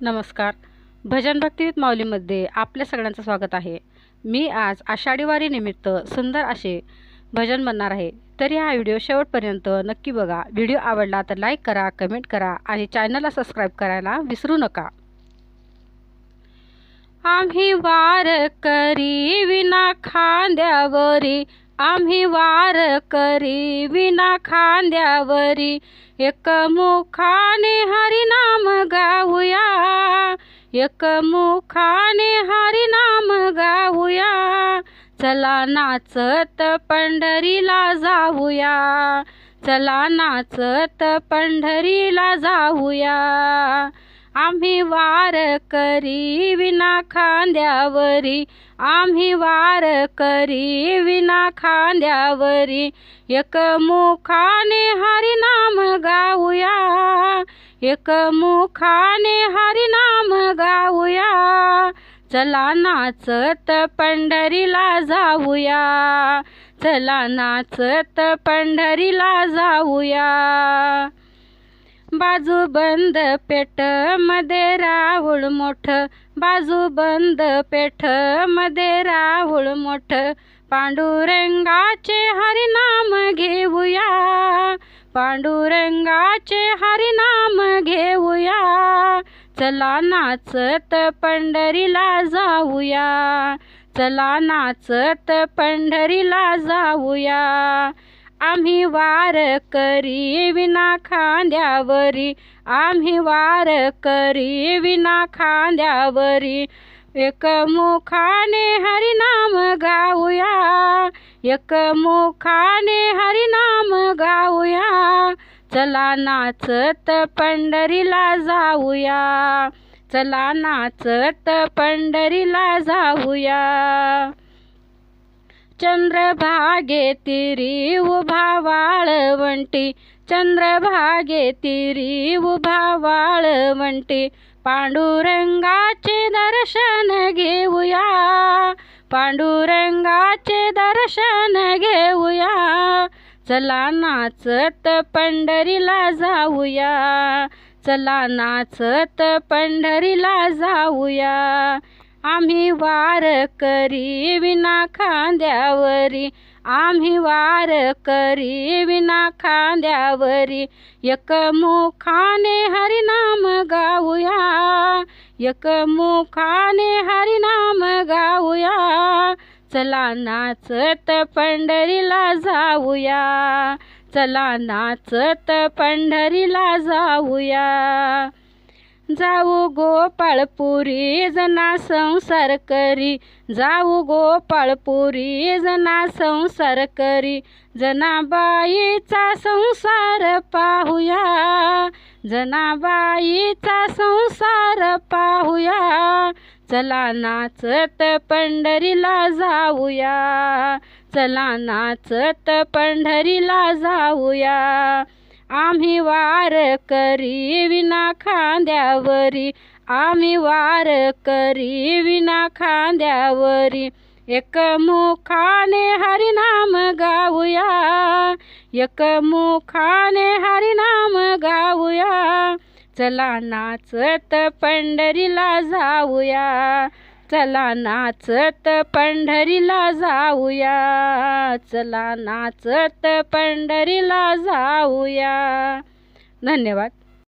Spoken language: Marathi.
नमस्कार. भजन भक्तीत माऊलीमध्ये आपल्या सगळ्यांचं स्वागत आहे. मी आज आषाढीवारीनिमित्त सुंदर असे भजन म्हणणार आहे. तरी हा व्हिडिओ शेवटपर्यंत नक्की बघा. व्हिडिओ आवडला तर लाईक करा कमेंट करा आणि चॅनलला सबस्क्राईब करायला विसरू नका. आम्ही वार करी विना खांद्यावरी. आम्ही वार करी विना खांद्यावरी. एक मुखाने हरिनाम गाव एक मुखाने हरिनाम गाऊया. चला नाचत पंढरीला जाऊया. चला नाचत पंढरीला जाऊया. आम्ही वार करी विना खांद्यावरी. आम्ही वार करी विना खांद्यावरी. एक मुखाने हरिनाम गाऊया. एक मुखाने हरिनाम गाऊया. चला नाचत पंढरीला जाऊया. चला नाचत पंढरीला जाऊया. बाजू बंद पेठमध्ये राहुळ मोठ. बाजू बंद पेठमध्ये राहुळ मोठ. पांडुरंगाचे हरिनाम घेऊया. पांडुरंगाचे हरिनाम घेऊया. चला नाचत पंढरीला जाऊया. चला नाचत पंढरीला जाऊया. आम्ही वार करी विना खांद्यावरी. आम्ही वार करी विना खांद्यावरी. एक मुखाने हरिनाम गाऊया. एक मुखाने हरिनाम गाऊया चला नाचत पंढरीला जाऊया चला नाचत पंढरीला जाऊया. चंद्रभागे तिरी उभा वाळवंटी चंद्रभागे तिरी उभा वाळवंटी पांडुरंगाचे दर्शन घेऊया. पांडुरंगाचे दर्शन घेऊया. चला नाचत पंढरीला जाऊया. चला नाचत पंढरीला जाऊया. आम्ही वार करी विना खांद्यावरी. आम्ही वार करी विना खांद्यावरी. एक मुखाने हरिनाम एक मुखाने हरिनाम गाऊया. चला नाचत पंढरीला जाऊया. चला नाचत पंढरीला जाऊया. जाऊ गोपाळपुरी जना संसार करी. जाऊ गोपाळपुरी जना संसार करी. जनाबाईचा संसार पाहूया. जनाबाईचा संसार पाहूया. चला नाचत पंढरीला जाऊया. चला नाचत पंढरीला जाऊया. आम्ही वार करी विना खांद्यावरी. आम्ही वार करी विना खांद्यावरी. एक मुखाने हरिनाम गाऊया. एक मुखाने हरिनाम गाऊया. चला नाचत पंढरीला जाऊया. चला नाचत पंढरीला जाऊया. चला नाचत पंढरीला जाऊया. धन्यवाद.